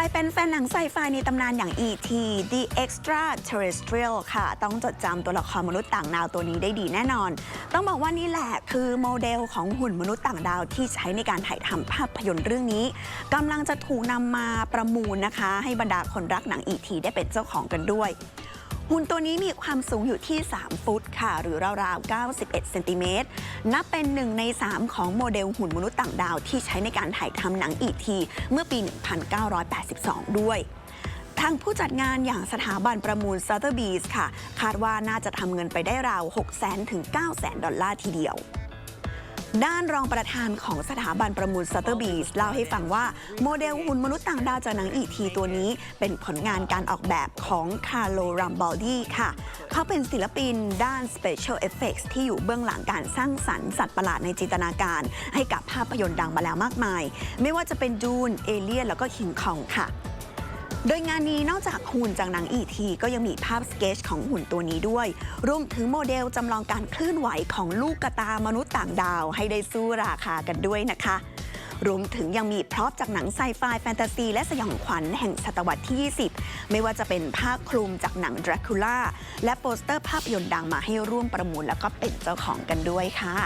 รเป็นแฟนหนังไซไฟในตำนานอย่าง E.T. The Extraterrestrial ค่ะ ต้องจดจำตัวละครมนุษย์ต่างดาวตัวนี้ได้ดีแน่นอน ต้องบอกว่านี่แหละคือโมเดลของหุ่นมนุษย์ต่างดาวที่ใช้ในการถ่ายทำภาพยนตร์เรื่องนี้กำลังจะถูกนำมาประมูลนะคะ ให้บรรดาคนรักหนัง E.T. ได้เป็นเจ้าของกันด้วย หุ่นตัวนี้มีความสูงอยู่ที่ 3 ฟุตค่ะ หรือราวๆ 91 เซนติเมตร นับเป็นหนึ่งใน 3 ของโมเดลหุ่นมนุษย์ต่างดาวที่ใช้ในการถ่ายทำหนังอีกที เมื่อปี 1982 ด้วยทางผู้จัดงานอย่างสถาบันประมูล Sotheby's ค่ะ คาดว่าน่าจะทำเงินไปได้ราว 600,000ถึง900,000 ดอลลาร์ทีเดียว ด้านรองประธานของสถาบันประมูล Sotheby's เล่าให้ฟังว่าโมเดลหุ่นมนุษย์ต่างดาวจากหนังอีทีตัวนี้ เป็นผลงานการออกแบบของคาร์โลรัมบอลดีค่ะ เขาเป็นศิลปินด้าน Special Effects ที่อยู่เบื้องหลังการสร้างสรรค์สัตว์ประหลาดในจินตนาการ ให้กับภาพยนตร์ดังมาแล้วมากมาย ไม่ว่าจะเป็นดูนเอเลียนแล้วก็คิงคองค่ะ โดยงานนี้นอกจากหุ่นจากหนังอีทีก็ยังมีภาพสเกจของหุ่นตัวนี้ด้วย รวมถึงโมเดลจำลองการเคลื่อนไหวของลูกกระตามนุษย์ต่างดาว ให้ได้สู้ราคากันด้วยนะคะ รวมถึงยังมีพร็อพจากหนังไซไฟแฟนตาซี และสยองขวัญแห่งศตวรรษที่ 20 ไม่ว่าจะเป็นผ้าคลุมจากหนังดราคูล่าและโปสเตอร์ภาพยนตร์ดังมาให้ร่วมประมูลแล้วก็เป็นเจ้าของกันด้วยค่ะ